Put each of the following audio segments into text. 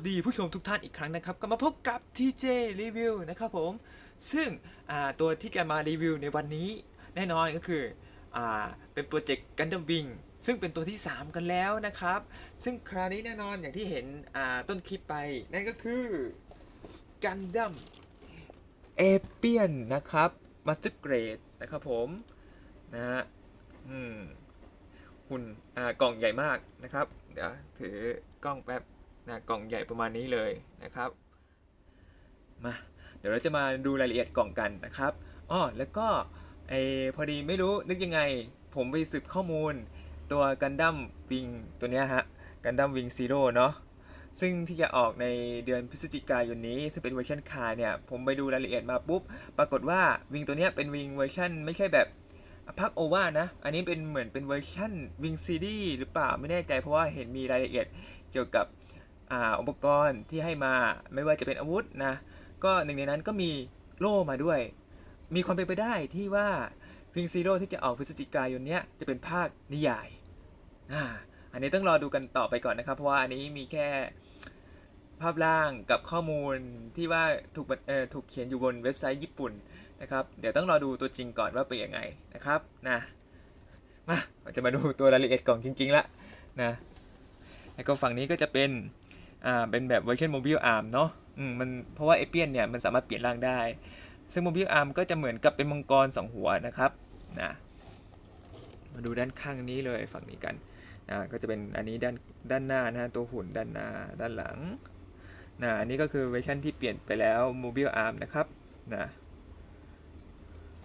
สดีผู้ชมทุกท่านอีกครั้งนะครับ ก็มาพบกับ TJ Review นะครับผม ซึ่งตัวที่จะมารีวิวในวันนี้แน่นอนก็คืออเป็นโปรเจกต์ Gundam Wing ซึ่งเป็นตัวที่ 3 กันแล้วนะครับ ซึ่งคราวนี้แน่นอนอย่างที่เห็นต้นคลิปไป นั่นก็คือ Gundam a p i a n นะครับ Master Grade นะครับผมนะฮะหุ่นกล่องใหญ่มากนะครับ เดี๋ยวถือกล้องแป๊บ นะกล่องใหญ่ประมาณนี้เลยนะครับมาเดี๋ยวเราจะมาดูรายละเอียดกล่องกันนะครับอ้อแล้วก็ไอพอดีไม่รู้นึกยังไง ผมไปสืบข้อมูล ตัวกันดั้มวิงตัวเนี้ยฮะกันดั้มวิงซีโร่เนาะซึ่งที่จะออกในเดือนพฤศจิกายนนี้ซึ่งเป็นเวอร์ชันคาร์เนี่ย ผมไปดูรายละเอียดมาปุ๊บ ปรากฏว่าวิงตัวเนี้ยเป็นวิงเวอร์ชันไม่ใช่แบบพักโอวานะ อันนี้เป็นเหมือนเป็นเวอร์ชันวิงซีรีส์หรือเปล่าไม่แน่ใจเพราะว่าเห็นมีรายละเอียดเกี่ยวกับ อ่าอุปกรณ์ที่ให้มาไม่ว่าจะเป็นอาวุธนะก็หนึ่งในนั้นก็มีโล่มาด้วย มีความเป็นไปได้ที่ว่าวิงซีโร่ที่จะออกพฤศจิกายนเนี้ยจะเป็นภาคนิยายอ่าอันนี้ต้องรอดูกันต่อไปก่อนนะครับ เพราะว่าอันนี้มีแค่ภาพล่างกับข้อมูลที่ว่าถูกเอ่อถูกเขียนอยู่บนเว็บไซต์ญี่ปุ่นนะครับ เดี๋ยวต้องรอดูตัวจริงก่อนว่าเป็นยังไงนะครับนะมาเราจะมาดูตัวรายละเอียดกล่องจริงๆละนะแล้วก็ฝั่งนี้ก็จะเป็น อ่าเป็นแบบเวอร์ชันโมบิลอาร์มเนาะอืมมันเพราะว่าเอเปียนเนี่ยมันสามารถเปลี่ยนร่างได้ ซึ่งโมบิลอาร์มก็จะเหมือนกับเป็นมังกรสองหัวนะครับนะมาดูด้านข้างนี้เลยฝั่งนี้กันนะก็จะเป็นอันนี้ด้านด้านหน้านะฮะตัวหุ่นด้านหน้าด้านหลังนะอันนี้ก็คือเวอร์ชันที่เปลี่ยนไปแล้ว Mobile Arm นะครับนะ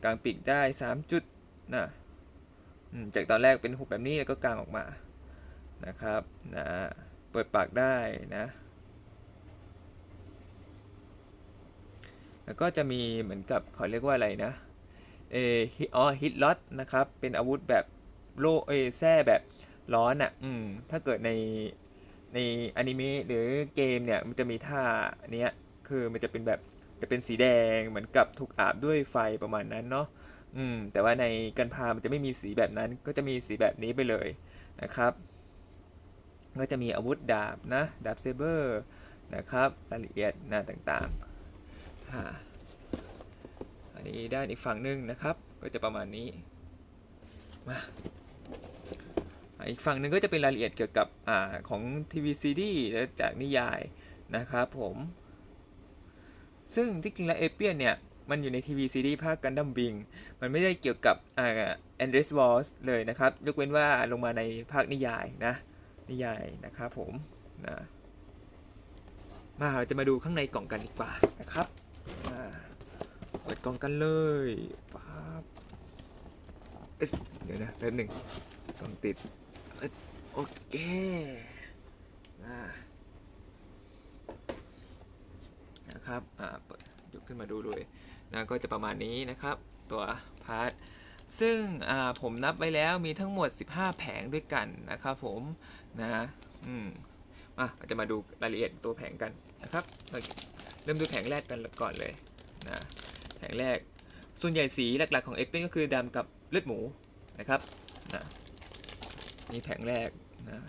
กลางปีกได้ 3 จุดนะจากตอนแรกเป็นหุบแบบนี้แล้วก็กลางออกมานะครับนะ เปิดปากได้นะ แล้วก็จะมีเหมือนกับเขาเรียกว่าอะไรนะ เออฮิอ๋อฮิตล็อตนะครับ เป็นอาวุธแบบโลเอแซ่แบบร้อนอะ อืม ถ้าเกิดในในอนิเมะหรือเกมเนี่ย มันจะมีท่าเนี้ย คือมันจะเป็นแบบจะเป็นสีแดงเหมือนกับถูกอาบด้วยไฟประมาณนั้นเนาะ อืม แต่ว่าในกันพามันจะไม่มีสีแบบนั้น ก็จะมีสีแบบนี้ไปเลยนะครับ ก็จะมีอาวุธดาบนะดาบเซเบอร์นะครับรายละเอียดนะต่างๆอันนี้ด้านอีกฝั่งหนึ่งนะครับ ก็จะประมาณนี้มาอีกฝั่งหนึ่งก็จะเป็นรายละเอียดเกี่ยวกับอของทีวีซีดีและจากนิยายนะครับผม ซึ่งที่จริงแล้วเอเปียนเนี่ยมันอยู่ในทีวีซีดีภาคกันดั้มบิง มันไม่ได้เกี่ยวกับแอนเดรสวอลส์เลยนะครับ ยกเว้นว่าลงมาในภาคนิยายนะ นิยายนะครับผมนะมาเราจะมาดูข้างในกล่องกันดีกว่านะครับอ่าเปิดกล่องกันเลยปั๊บเอ๊ะเดี๋ยวนะแป๊บหนึ่งกล่องติดโอเคอ่านะครับอ่าเปิดยกขึ้นมาดูเลยนะก็จะประมาณนี้นะครับ ตัวพาร์ท ซึ่งผมนับไว้แล้วมีทั้งหมด 15 แผงด้วยกันนะครับผมนะอืมอะเราจะมาดูรายละเอียดตัวแผงกันนะครับ เริ่มดูแผงแรกกันก่อนเลยนะแผงแรกส่วนใหญ่สีหลักๆของเอ p เก็คือดำกับเลือดหมูนะครับนะนี่แผงแรกนะ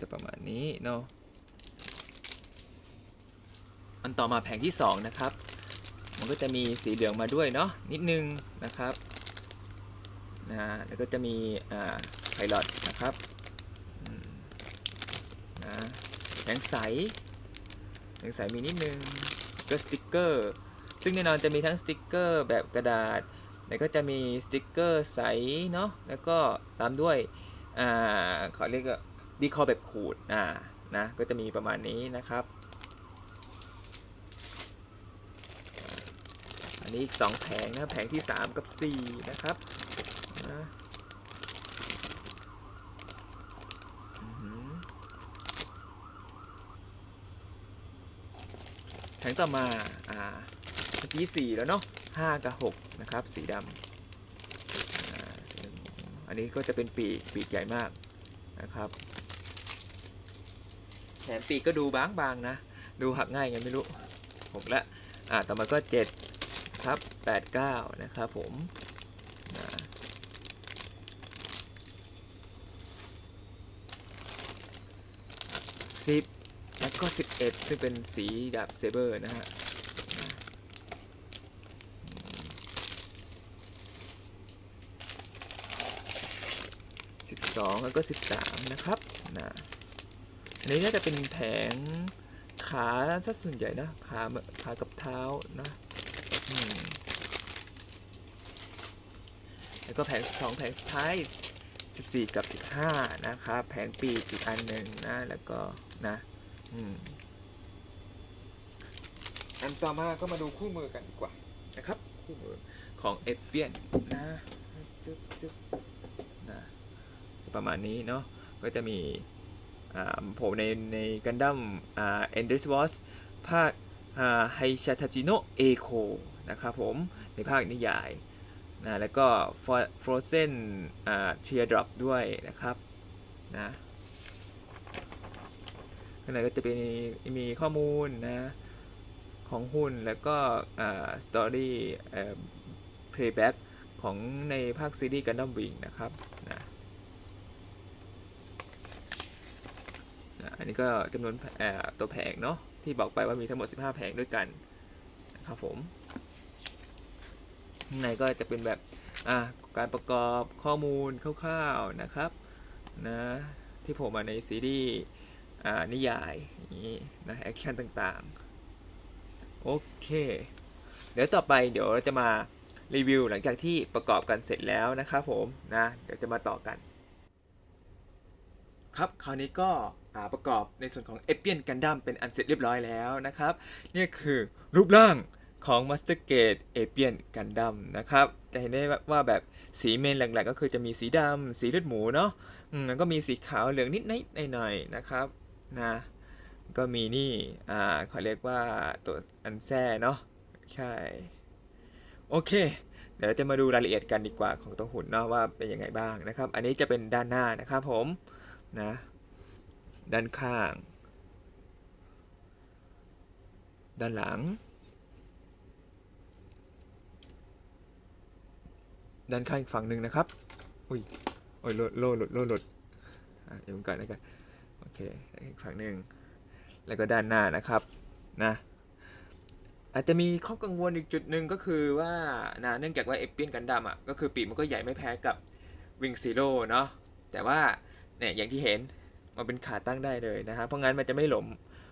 จะประมาณนี้เนาะอันต่อมาแผงที่ 2 นะครับ มันก็จะมีสีเหลืองมาด้วยเนาะนิดนึงนะครับ นะแล้วก็จะมีอ่าไพลอตนะครับนะแผงใสแผงใสมีนิดนึงก็สติกเกอร์ซึ่งแน่นอนจะมีทั้งสติกเกอร์แบบกระดาษ แล้วก็จะมีสติกเกอร์ใสเนาะแล้วก็ตามด้วยอ่าเขาเรียกว่าดีคอแบบขูดอ่านะก็จะมีประมาณนี้นะครับอันนี้อีก2แผงนะแผงที่ 3 กับ 4 นะครับนะอือหือแผ งต่อมาอ่าเมื่อกี้4แล้วเนาะ5กับ6นะครับสีดำอันนี้ก็จะเป็นปีกปีกใหญ่มากนะครับแถมปีกก็ดูบางๆนะ ดูหักง่ายไงไม่รู้หกละอ่าต่อมาก็เจ็ดครับแปดเก้านะครับผมสิบ แล้วก็ 11 ซึ่งเป็นสีดาบเซเบอร์นะฮะ12แล้วก็13นะครับนะอันนี้น่าจะเป็นแผงขาซะส่วนใหญ่นะขาขากับเท้านะแล้วก็แผงสองแผงสุดท้าย14 กับ 15 นะครับ แผงปีกอีกอันหนึ่งนะ แล้วก็นะ อืมอันต่อมาก็มาดูคู่มือกันดีกว่านะครับ คู่มือของเอฟเฟียนนะจึ๊บจึ๊บนะประมาณนี้เนาะก็จะมีอ่าผมในในกันดั้มอ่าเอนเดอร์สวอสภาคอ่าไฮชาทาจิโนเอโคนะครับผม ในภาคนิยายนะแล้วก็ฟรอเซนอ่าเทียดรอปด้วยนะครับนะข้างในก็จะเป็นมีข้อมูลนะของหุ้นแล้วก็อ่าสตอรี่เออเพลย์แบ็กของในภาคซีรีส์กันดั้มวิงนะครับนะนะอันนี้ก็จำนวนเอ่อตัวแผงเนาะที่บอกไปว่ามีทั้งหมด 15 แผงด้วยกันนะครับผมข้างในก็จะเป็นแบบการประกอบข้อมูลคร่าวๆนะครับนะที่ผมมาในซีรีส์ นิยายอย่นี้นะแอคชั่นต่างๆ โอเค เดี๋ยวต่อไปเดี๋ยวเราจะมารีวิวหลังจากที่ประกอบกันเสร็จแล้วนะครับผมนะเดี๋ยวจะมาต่อกัน ครับคราวนี้ก็ประกอบในส่วนของเอเปียนกันดั้มเป็นอันเสร็จเรียบร้อยแล้วนะครับ นี่คือรูปร่างของ Master Gate เอเปียนกันดั้มนะครับ จะเห็นได้ว่าแบบสีเมนหลักๆ ก็คือจะมีสีดำสีเลือดหมูเนาะอืมแล้วก็มีสีขาวเหลืองนิดๆหน่อยๆนะครับ นะก็มีนี่อ่าเขาเรียกว่าตัวอันแซ่เนาะใช่ โอเค เดี๋ยวเราจะมาดูรายละเอียดกันดีกว่าของตัวหุ่นเนาะว่าเป็นยังไงบ้างนะครับ อันนี้จะเป็นด้านหน้านะครับผมนะด้านข้าง ด้านหลัง ด้านข้างอีกฝั่งหนึ่งนะครับ อุ้ยโอ้ยโลดโลดหลุดโลดหลุดอะเดี๋ยวมันก่อนนะครับ เคอีกฝั่งหนึ่งแล้วก็ด้านหน้านะครับนะอาจจะมีข้อกังวลอีกจุดหนึ่งก็คือว่านะเนื่องจากว่าเอเปียนกันดัมอะก็คือปีกมันก็ใหญ่ไม่แพ้กับวิงซีโร่เนาะแต่ว่าเนี่ยอย่างที่เห็นมันเป็นขาตั้งได้เลยนะครับเพราะงั้นมันจะไม่ล้ม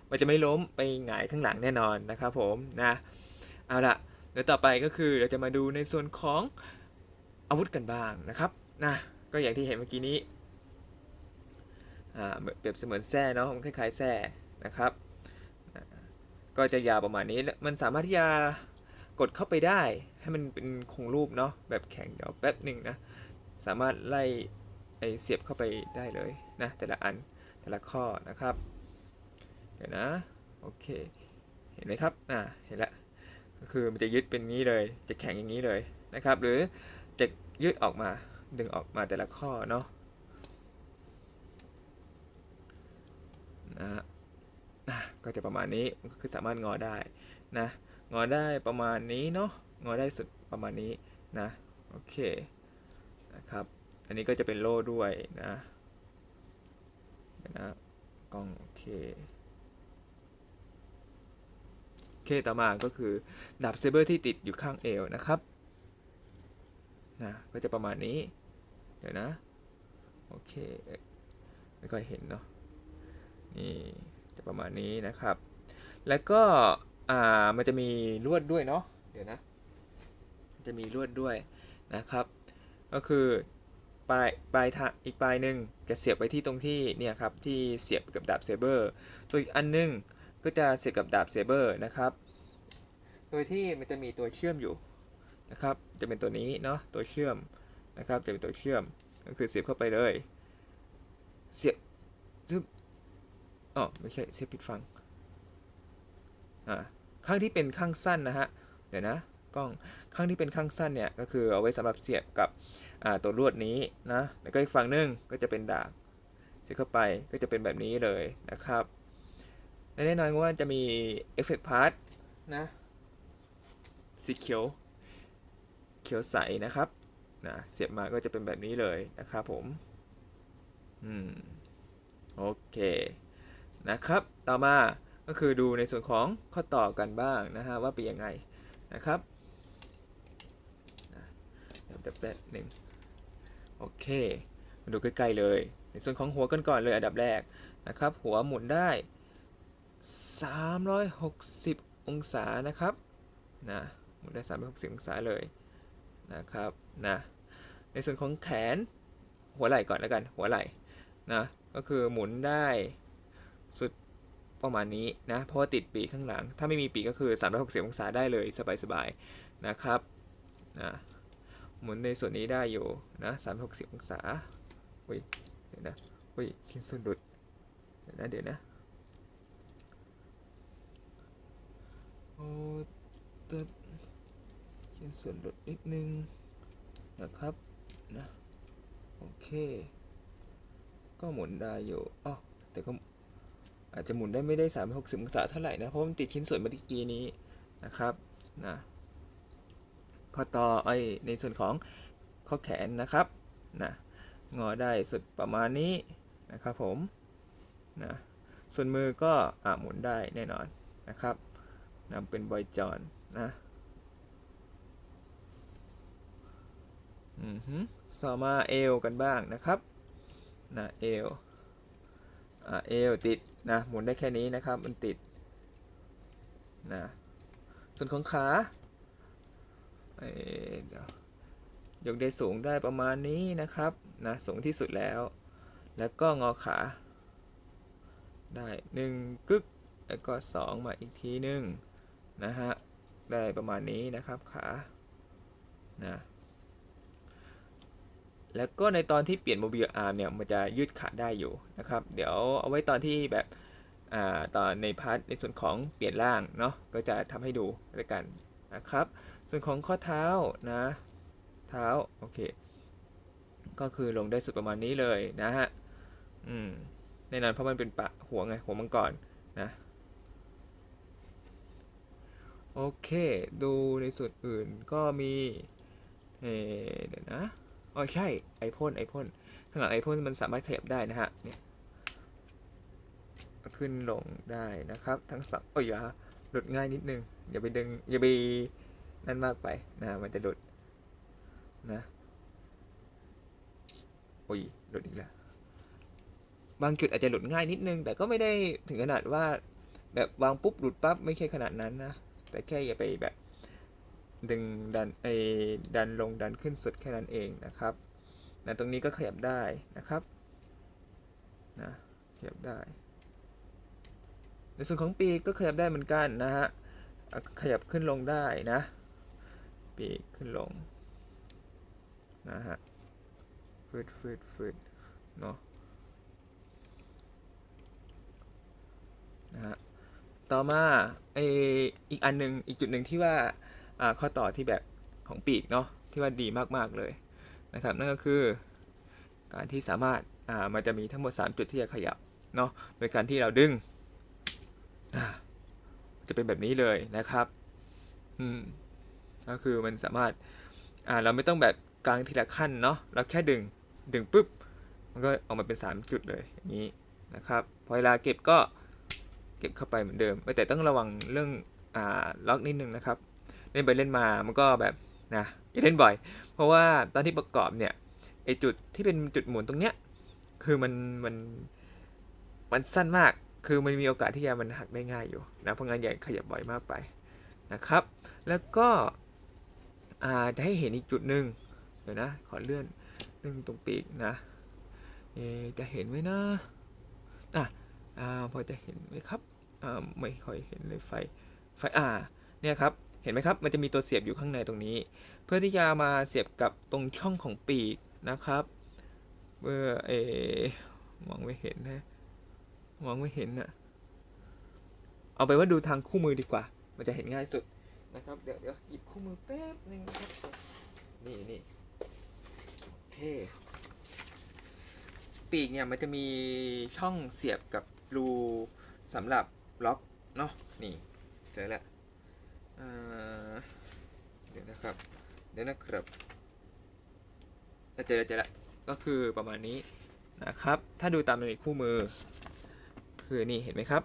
มันจะไม่ล้มไปหงายข้างหลังแน่นอนนะครับผมนะเอาละเดี๋ยวต่อไปก็คือเราจะมาดูในส่วนของอาวุธกันบ้างนะครับนะก็อย่างที่เห็นเมื่อกี้นี้ เปรียบเสมือนแส้เนาะมันคล้ายๆแส้นะครับ ก็จะยาวประมาณนี้มันสามารถที่จะกดเข้าไปได้ให้มันเป็นคงรูปเนาะแบบแข็งเดี๋ยวแป๊บหนึ่งนะสามารถไล่ไอเสียบเข้าไปได้เลยนะแต่ละอันแต่ละข้อนะครับเดี๋ยวนะโอเคเห็นไหมครับอ่าเห็นละก็คือมันจะยึดเป็นงี้เลยจะแข็งอย่างนี้เลยนะครับ หรือจะยืดออกมาดึงออกมาแต่ละข้อเนาะ นะนะก็จะประมาณนี้ก็คือสามารถงอได้นะงอได้ประมาณนี้เนาะงอได้สุดประมาณนี้นะโอเคนะครับอันนี้ก็จะเป็นโล่ด้วยนะนะกล้องโอเคโอเคต่อมาก็คือดาบเซเบอร์ที่ติดอยู่ข้างเอวนะครับนะก็จะประมาณนี้เดี๋ยวนะโอเคไม่ค่อยเห็นเนาะ นี่จะประมาณนี้นะครับ แล้วก็อ่ามันจะมีลวดด้วยเนาะเดี๋ยวนะ จะมีลวดด้วยนะครับ ก็คือปลายปลายทางอีกปลายหนึ่งจะเสียบไปที่ตรงที่เนี่ยครับที่เสียบกับดาบเซเบอร์ตัวอีกอันหนึงก็จะเสียบกับดาบเซเบอร์นะครับ โดยที่มันจะมีตัวเชื่อมอยู่นะครับ จะเป็นตัวนี้เนาะตัวเชื่อมนะครับ จะเป็นตัวเชื่อมก็คือเสียบเข้าไปเลย เสียบซึบ อ๋อไม่ใช่เสียบผิดฝั่งอ่าข้างที่เป็นข้างสั้นนะฮะเดี๋ยวนะกล้องข้างที่เป็นข้างสั้นเนี่ยก็คือเอาไว้สำหรับเสียบกับตัวลวดนี้นะแล้วก็อีกฝั่งหนึงก็จะเป็นดาบเสียบเข้าไปก็จะเป็นแบบนี้เลยนะครับและแน่นอนว่าจะมีเอฟเฟกต์พาร์ทนะสีเขียวเขียวใสนะครับนะเสียบมาก็จะเป็นแบบนี้เลยนะครับผมอืมโอเค นะครับ ต่อมาก็คือดูในส่วนของข้อต่อกันบ้างนะฮะว่าเป็นยังไงนะครับเดี๋ยวแป๊บหนึ่งโอเค มาดูใกล้ๆเลย ในส่วนของหัวกันก่อนเลยอันดับแรกนะครับ หัวหมุนได้ 360 องศานะครับนะหมุนได้ 360 องศาเลยนะครับนะในส่วนของแขนหัวไหล่ก่อนแล้วกันหัวไหล่นะก็คือหมุนได้ สุดประมาณนี้นะเพราะว่าติดปีกข้างหลัง ถ้าไม่มีปีกก็คือ 360 องศาได้เลยสบายๆนะครับนะหมุนในส่วนนี้ได้อยู่นะ360 องศาอุ้ยเดี๋ยวนะอุ้ยชิ้นส่วนหลุดเดี๋ยวนะเดี๋ยวนะโอ้ตัดเขียนส่วนลดนิดนึงนะครับนะโอเค ก็หมุนได้อยู่อ๋อแต่ก็ อาจจะหมุนได้ไม่ได้3 6 0องศาเท่าไหร่นะเพราะมันติดชิ้นส่วนเมื่อกี้นี้นะครับนะข้อต่อไอในส่วนของข้อแขนนะครับนะงอได้สุดประมาณนี้นะครับผมนะส่วนมือก็อะหมุนได้แน่นอนนะครับนำเป็นบอยจอนนะอือฮึต่อมาเอวกันบ้างนะครับนะเอว เอวติดนะหมุนได้แค่นี้นะครับ มันติดนะส่วนของขาเเดี๋ยวยกได้สูงได้ประมาณนี้นะครับนะสูงที่สุดแล้ว แล้วก็งอขา ได้หนึ่งกึกแล้วก็สองมาอีกทีหนึ่งนะฮะได้ประมาณนี้นะครับขานะ แล้วก็ในตอนที่เปลี่ยนโมบิลอาร์มเนี่ยมันจะยืดขาได้อยู่นะครับ เดี๋ยวเอาไว้ตอนที่แบบอ่าตอนในพาร์ทในส่วนของเปลี่ยนร่างเนาะก็จะทำให้ดูด้วยกันนะครับ ส่วนของข้อเท้านะเท้าโอเคก็คือลงได้สุดประมาณนี้เลยนะฮะอืมแน่นอนเพราะมันเป็นปะหัวไงหัวมังกรนะโอเค ดูในส่วนอื่นก็มีเอเดี๋ยวนะ อ๋อใช่ไอพ่นไอพ่นข้างหลังไอพ่นมันสามารถขยับได้นะฮะเนี่ยขึ้นลงได้นะครับ ทั้งสองโอ้ยอย่าหลุดง่ายนิดนึงอย่าไปดึงอย่าไปนั่นมากไปนะมันจะหลุดนะโอ้ยหลุดอีกแล้วบางจุดอาจจะหลุดง่ายนิดนึง แต่ก็ไม่ได้ถึงขนาดว่าแบบวางปุ๊บหลุดปั๊บไม่ใช่ขนาดนั้นนะแต่แค่อย่าไปแบบ ดึงดันไอ้ดันลงดันขึ้นสุดแค่นั้นเองนะครับนะตรงนี้ก็ขยับได้นะครับนะขยับได้ ในส่วนของปีกก็ขยับได้เหมือนกันนะฮะขยับขึ้นลงได้นะ ปีกขึ้นลงนะฮะฟืดฟืดฟืดเนาะนะฮะต่อมาไออีกอันหนึ่งอีกจุดหนึ่งที่ว่า ข้อต่อที่แบบของปีกเนาะที่ว่าดีมากๆเลยนะครับนั่นก็คือการที่สามารถามันจะมีทั้งหมด 3 จุดที่จะขยับเนาะโดยการที่เราดึงจะเป็นแบบนี้เลยนะครับอืมก็คือมันสามารถอ่าเราไม่ต้องแบบกลางทีละขั้นเนาะเราแค่ดึงดึงปุ๊บมันก็ออกมาเป็น 3 จุดเลยอย่างนี้นะครับพอเวลาเก็บก็เก็บเข้าไปเหมือนเดิมแต่ต้องระวังเรื่องอ่าล็อกนิดนึงนะครับ เล่นไปเล่นมามันก็แบบนะอย่าเล่นบ่อย เพราะว่าตอนที่ประกอบเนี่ยไอจุดที่เป็นจุดหมุนตรงเนี้ยคือมันมันมันสั้นมากคือมันมีโอกาสที่จะมันหักได้ง่ายอยู่นะเพราะงั้นอย่าขยับบ่อยมากไปนะครับ แล้วก็จะให้เห็นอีกจุดหนึ่งเดี๋ยวนะขอเลื่อนเรื่องตรงปีกนะเอะจะเห็นไหมนะอะอ่าพอจะเห็นไหมครับอ่าไม่ค่อยเห็นเลยไฟไฟอ่าเนี่ยครับ เห็นไหมครับ มันจะมีตัวเสียบอยู่ข้างในตรงนี้ เพื่อที่จะมาเสียบกับตรงช่องของปีกนะครับเมื่อเอมองไม่เห็นนะมองไม่เห็นนะเอาไปว่าดูทางคู่มือดีกว่า มันจะเห็นง่ายสุดนะครับ เดี๋ยวเดี๋ยวหยิบคู่มือแป๊บนึงนะครับนี่นี่โอเคปีกเนี่ยมันจะมีช่องเสียบกับรูสำหรับล็อกเนาะนี่เจอแล้ว เดี๋ยวนะครับ เดี๋ยวนะครับอะเจอแล้วเจอแล้วก็คือประมาณนี้นะครับ ถ้าดูตามในคู่มือ คือนี่เห็นไหมครับ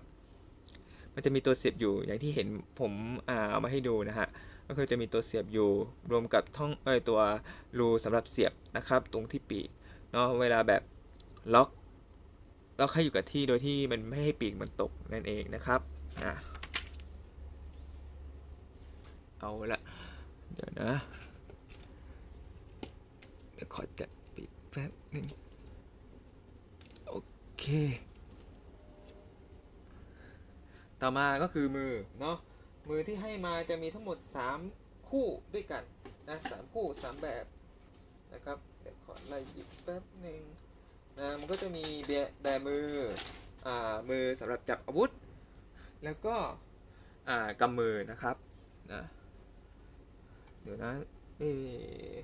มันจะมีตัวเสียบอยู่อย่างที่เห็นผมเอามาให้ดูนะฮะ ก็คือจะมีตัวเสียบอยู่รวมกับท่องเอ้ยตัวรูสำหรับเสียบนะครับ ตรงที่ปีกเนาะเวลาแบบล็อกล็อกให้อยู่กับที่โดยที่มันไม่ให้ปีกมันตกนั่นเองนะครับอะ เอาละเดี๋ยวนะเดี๋ยวขอจัดปีกแป๊บนึงโอเค ต่อมาก็คือมือเนาะมือที่ให้มาจะมีทั้งหมด 3 คู่ด้วยกันนะสามคู่สามแบบนะครับเดี๋ยวขอไล่ยิบแป๊บหนึ่งนะมันก็จะมีแบแบมืออ่ามือสำหรับจับอาวุธ แล้วก็อ่ากำมือนะครับนะ เดี๋ยวนะ เออ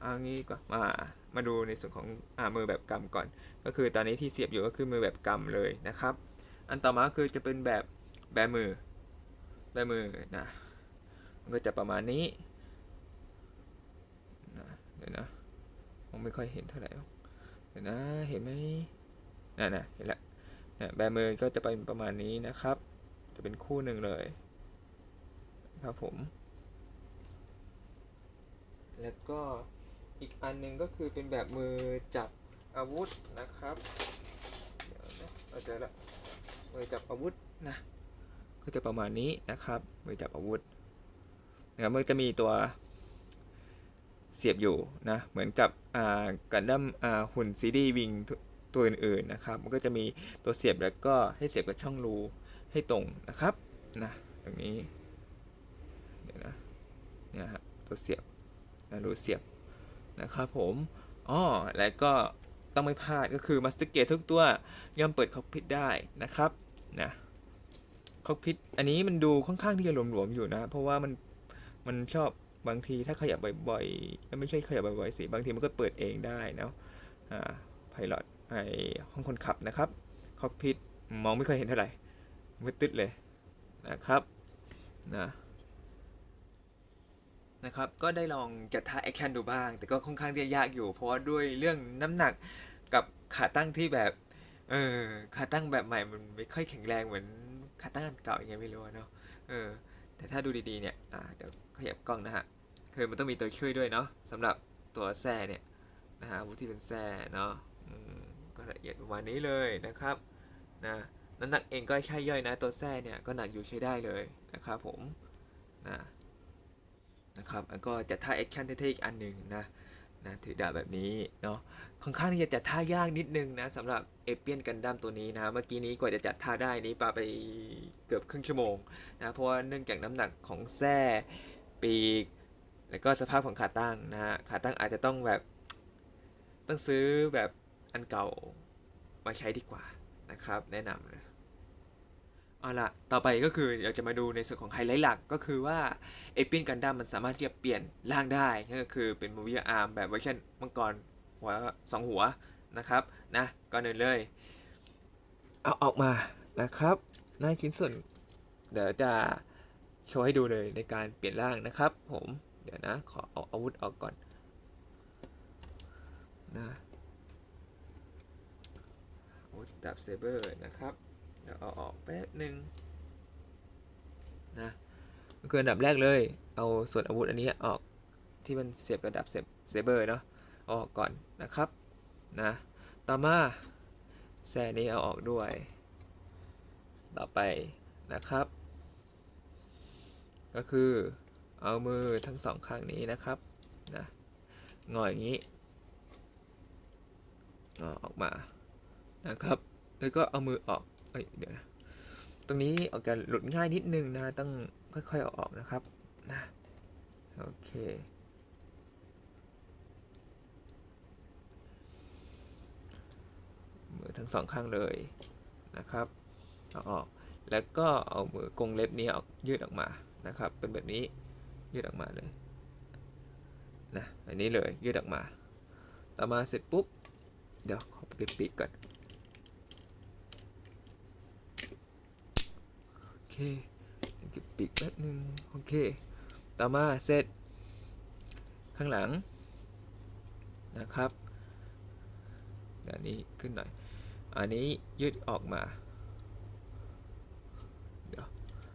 เอางี้ก่อนมา มาดูในส่วนของอ่ามือแบบกำก่อน ก็คือตอนนี้ที่เสียบอยู่ก็คือมือแบบกำเลยนะครับ อันต่อมาคือจะเป็นแบบแบมือ แบมือนะ มันก็จะประมาณนี้นะเดี๋ยวนะมไม่ค่อยเห็นเท่าไหร่เดี๋ยวนะ เห็นไหมน่ะนะเห็นละนะแบมือก็จะเป็นประมาณนี้นะครับ จะเป็นคู่หนึ่งเลย ครับผม แล้วก็อีกอันหนึงก็คือเป็นแบบมือจับอาวุธนะครับ เดี๋ยวนะเอาเจอละมือจับอาวุธนะ ก็จะประมาณนี้นะครับ มือจับอาวุธนะครับมันจะมีตัวเสียบอยู่นะ เหมือนกับอ่ากันดั้มอ่าหุ่นซีดีวิงตัวอื่นๆนะครับ มันก็จะมีตัวเสียบแล้วก็ให้เสียบกับช่องรูให้ตรงนะครับนะตรงนี้ เนี่ยฮะตัวเสียบนะรูเสียบนะครับผมอ๋อแล้วก็ต้องไม่พลาดก็คือมาสเตอร์เกตทุกตัวย่อมเปิดคอกพิทได้นะครับนะคอกพิทอันนี้มันดูค่อนข้างที่จะหลวมๆอยู่นะ เพราะว่ามันมันชอบบางทีถ้าขยับบ่อยๆไม่ใช่ขยับบ่อยๆสิบางทีมันก็เปิดเองได้นะอ่าไพลอตไอห้องคนขับนะครับคอกพิทมองไม่เคยเห็นเท่าไหร่มืดตึ๊ดเลยนะครับนะ นะครับก็ได้ลองจัดท่าแอคชั่นดูบ้าง แต่ก็ค่อนข้างที่จะยากอยู่ เพราะว่าด้วยเรื่องน้ำหนักกับขาตั้งที่แบบเออขาตั้งแบบใหม่มันไม่ค่อยแข็งแรงเหมือนขาตั้งเก่าอย่างเงี้ยไม่รู้เนาะเออแต่ถ้าดูดีๆเนี่ยอ่าเดี๋ยวขยับกล้องนะฮะคือมันต้องมีตัวช่วยด้วยเนาะสำหรับตัวแส้เนี่ยนะฮะวุธที่เป็นแส้เนาะอืมก็ละเอียดประมาณนี้เลยนะครับนะน้ำหนักเองก็ใช่ย่อยนะตัวแส้เนี่ยก็หนักอยู่ใช้ได้เลยนะครับผมนะ นะครับแล้วก็จัดท่าแอคชั่นเท่ๆอีกอันหนึ่งนะนะถือดาบแบบนี้เนาะค่อนข้างที่จะจัดท่ายากนิดนึงนะสำหรับเอเปียนกันดั้มตัวนี้นะเมื่อกี้นี้กว่าจะจัดท่าได้นี้ปาไปเกือบครึ่งชั่วโมงนะเพราะว่าเนื่องจากน้ำหนักของแส้ปีก แล้วก็สภาพของขาตั้งนะฮะขาตั้งอาจจะต้องแบบต้องซื้อแบบอันเก่ามาใช้ดีกว่านะครับ แนะนำเลย เอาละต่อไปก็คือเราจะมาดูในส่วนของไฮไลท์หลักก็คือว่าเอปินกันดั้มมันสามารถที่จะเปลี่ยนร่างได้นั่นก็คือเป็นมูวี่อาร์มแบบเวอร์ชันมังกรหัวสองหัวนะครับนะก่อนอื่นเลย เอาออกมานะครับหน้าชิ้นส่วน เดี๋ยวจะโชว์ให้ดูเลยในการเปลี่ยนร่างนะครับ ผมเดี๋ยวนะขอเอาอาวุธออกก่อนนะอาวุธดาบเซเบอร์นะครับ ดี๋ยวเอาออกแป๊บหนึ่งนะก็คืออันดับแรกเลย เอาส่วนอาวุธอันนี้ออกที่มันเสียบกับดาบเซเบอร์เนาะออกก่อนนะครับนะต่อมาแซ่นี้เอาออกด้วย ต่อไปนะครับ ก็คือเอามือทั้งสองข้างนี้นะครับนะงออย่างนี้งอออกมานะครับ แล้วก็เอามือออก เอ้ยเดี๋ยวนะตรงนี้ออกจะหลุดง่ายนิดนึงนะ ต้องค่อยๆออกนะครับนะโอเคมือทั้งสองข้างเลยนะครับเอาออกแล้วก็เอามือกรงเล็บนี้ออกยืดออกมานะครับ เป็นแบบนี้ยืดออกมาเลยนะอันนี้เลยยืดออกมา ต่อมาเสร็จปุ๊บเดี๋ยวขอปิดปีกก่อน โอ เก็บปีกแป๊บนึงโอเค ต่อมาเสร็จ ข้างหลังนะครับอันนี้ขึ้นหน่อย อันนี้ยืดออกมาเดี๋ยว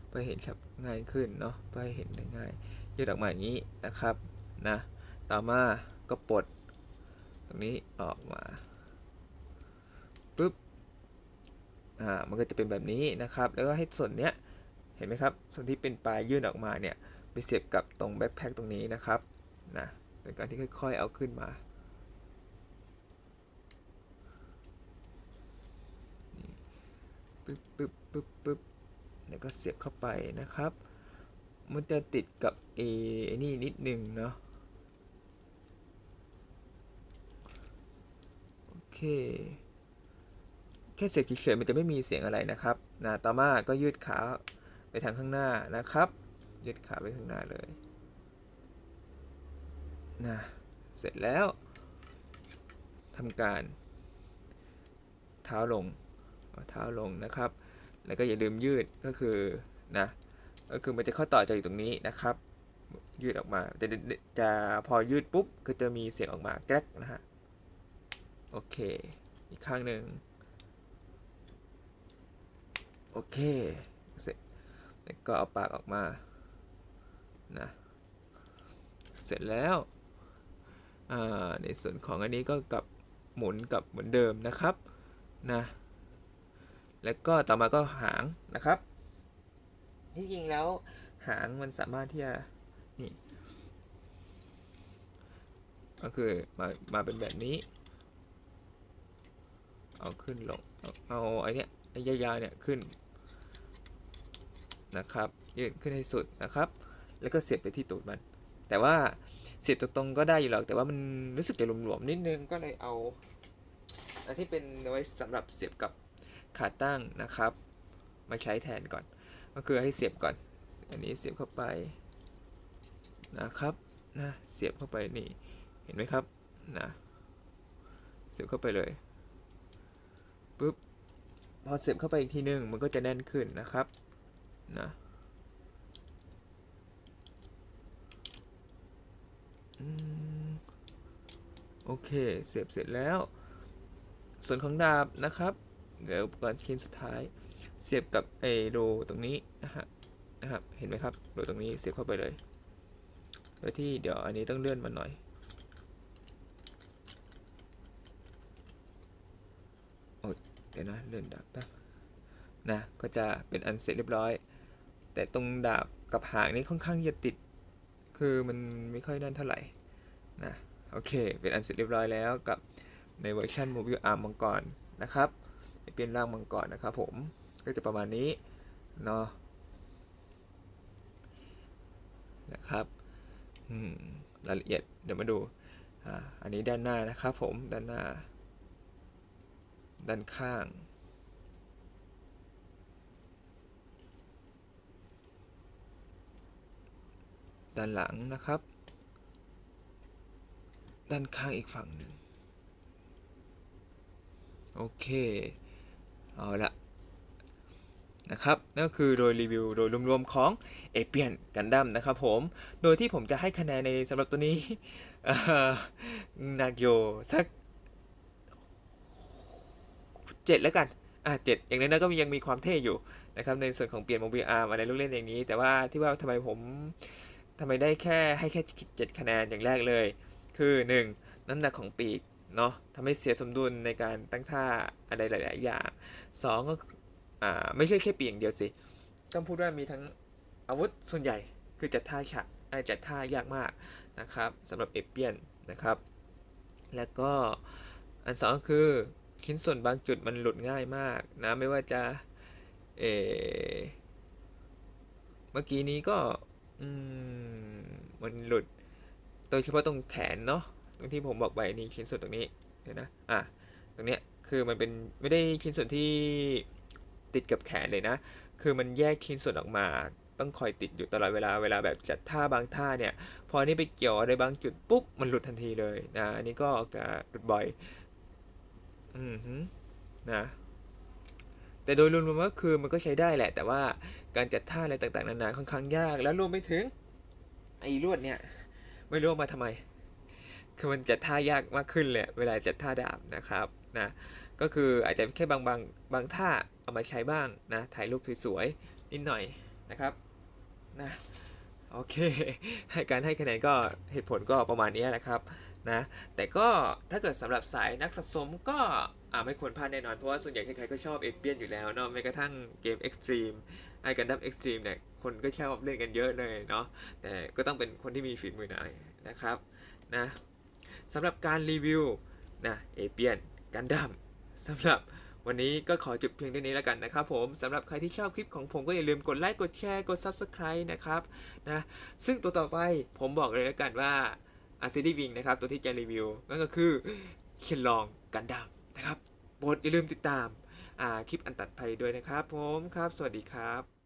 เพื่อเห็นครับง่ายขึ้นเนาะเพื่อให้เห็นได้ง่าย ยืดออกมาอย่างนี้นะครับนะต่อมาก็ปลดตรงนี้ออกมาปุ๊บอ่ามันก็จะเป็นแบบนี้นะครับ แล้วก็ให้ส่วนเนี้ย เห็นไหมครับ ส่วนที่เป็นปลายยื่นออกมาเนี่ยไปเสียบกับตรงแบ็คแพคตรงนี้นะครับนะโดยการที่ค่อยๆเอาขึ้นมาปึ๊บปึ๊บปึ๊บปึ๊บแล้วก็เสียบเข้าไปนะครับ มันจะติดกับเอนี่นิดนึงเนาะโอเคแค่เสียบเฉยๆมันจะไม่มีเสียงอะไรนะครับนะต่อมาก็ยืดขา ไปทางข้างหน้านะครับยืดขาไปข้างหน้าเลยนะเสร็จแล้วทำการ เท้าลงเท้าลงนะครับ แล้วก็อย่าลืมยืดก็คือนะก็คือมันจะเข้าต่อจะอยู่ตรงนี้นะครับ ยืดออกมาจะจะพอยืดปุ๊บก็จะมีเสียงออกมาแกรกนะฮะโอเค อีกข้างหนึ่งโอเค แล้วก็เอาปากออกมานะเสร็จแล้วในส่วนของอันนี้ก็กลับหมุนกลับเหมือนเดิมนะครับนะแล้วก็ต่อมาก็หางนะครับที่จริงแล้วหางมันสามารถที่จะนี่ก็คือมามาเป็นแบบนี้ เอาขึ้นลงเอาเอาไอเนี้ยไอ้ยาวๆเนี่ยขึ้น นะครับยืดขึ้นให้สุดนะครับ แล้วก็เสียบไปที่ตูดมัน แต่ว่าเสียบตรงๆก็ได้อยู่หรอกแต่ว่ามันรู้สึกจะหลวมๆนิดนึงก็เลยเอาอันที่เป็นไว้สำหรับเสียบกับขาตั้งนะครับ มาใช้แทนก่อน ก็คือให้เสียบก่อน อันนี้เสียบเข้าไปนะครับนะเสียบเข้าไปนี่เห็นไหมครับนะเสียบเข้าไปเลยปุ๊บพอเสียบเข้าไปอีกทีนึงมันก็จะแน่นขึ้นนะครับ นะอืมโอเค เสียบเสร็จแล้ว ส่วนของดาบนะครับ เดี๋ยวอุปกรณ์ชิ้นสุดท้าย เสียบกับไอโดตรงนี้นะฮะนะครับ เห็นไหมครับ โดตรงนี้เสียบเข้าไปเลยโดยที่เดี๋ยวอันนี้ต้องเลื่อนมาหน่อยเดี๋ยวนะเลื่อนดาบแป๊บนะ ก็จะเป็นอันเสร็จเรียบร้อย แต่ตรงดาบกับหางนี่ค่อนข้างจะติด คือมันไม่ค่อยนั่นเท่าไหร่นะโอเค เป็นอันเสร็จเรียบร้อยแล้วกับในเวอร์ชัน Mobile Arm มังกรนะครับเป็นร่างมังกรนะครับผมก็จะประมาณนี้เนาะนะครับอืมรายละเอียดเดี๋ยวมาดูอ่าอันนี้ด้านหน้านะครับผมด้านหน้า ด้านข้าง ด้านหลังนะครับ ด้านข้างอีกฝั่งหนึ่งโอเค เอาละนะครับนั่นก็คือโดยรีวิวโดยรวมๆของเอเปียนกันดั้มนะครับผม โดยที่ผมจะให้คะแนนในสำหรับตัวนี้นาโยสักเจ็ดแล้วกัน อะเจ็ดอย่างนั้นก็ยังมีความเท่อยู่นะครับในส่วนของเปลี่ยนโมบิลอาร์อะไรลูกเล่นอย่างนี้ แต่ว่าที่ว่าทำไมผม ทำไมได้แค่ให้แค่เจ็ดคะแนนอย่างแรกเลย คือหนึ่งน้ำหนักของปีกเนาะทำให้เสียสมดุลในการตั้งท่าอะไรหลาย ๆ อย่างสองก็อ่าไม่ใช่แค่ปีกอย่างเดียวสิ ต้องพูดว่ามีทั้งอาวุธส่วนใหญ่คือจัดท่าฉะอ่าจัดท่ายากมากนะครับสำหรับเอเปียนนะครับ แล้วก็อันสองก็คือชิ้นส่วนบางจุดมันหลุดง่ายมากนะไม่ว่าจะเออเมื่อกี้นี้ก็อืม มันหลุด โดยเฉพาะตรงแขนเนาะ ตรงที่ผมบอกไปนี่ชิ้นส่วนตรงนี้เห็นนะ อะ ตรงเนี้ย คือมันเป็นไม่ได้ชิ้นส่วนที่ติดกับแขนเลยนะ คือมันแยกชิ้นส่วนออกมา ต้องคอยติดอยู่ตลอดเวลา เวลาแบบจัดท่าบางท่าเนี่ย พออันนี้ไปเกี่ยวอะไรบางจุดปุ๊บ มันหลุดทันทีเลยนะ อันนี้ก็จะหลุดบ่อย อืมนะ แต่โดยรวมๆก็คือมันก็ใช้ได้แหละ แต่ว่าการจัดท่าอะไรต่างๆนานาค่อนข้างยาก แล้วรวมไปถึง ไอ้ลวดเนี่ย ไม่รู้มาทำไม คือมันจัดท่ายากมากขึ้นเลยเวลาจัดท่าดาบนะครับนะก็คืออาจจะแค่บางบางบางท่าเอามาใช้บ้างนะถ่ายรูปสวยๆนิดหน่อยนะครับนะโอเค ให้การให้คะแนนก็เหตุผลก็ประมาณนี้แหละครับนะแต่ก็ถ้าเกิดสำหรับสายนักสะสมก็อ่าไม่ควรพลาดแน่นอน เพราะว่าส่วนใหญ่ใครๆก็ชอบเอเปียนอยู่แล้วเนาะแม้กระทั่งเกม Extreme ไอ้กันดั้ม Extreme เนี่ยคนก็ชอบเล่นกันเยอะเลยเนาะแต่ก็ต้องเป็นคนที่มีฝีมือหน่อยนะครับนะสำหรับการรีวิวนะเอเปียนกันดั้มสำหรับวันนี้ก็ขอจบเพียงเท่านี้แล้วกันนะครับผมสำหรับใครที่ชอบคลิปของผมก็อย่าลืมกดไลค์กดแชร์กด Subscribe นะครับนะซึ่งตัวต่อไปผมบอกเลยแล้วกันว่าอาร์ซีดีวิงนะครับตัวที่จะรีวิวนั่นก็คือเคนลองกันดั้มนะครับโปรดอย่าลืมติดตาม คลิปอันตัดไปด้วยนะครับผมครับ สวัสดีครับ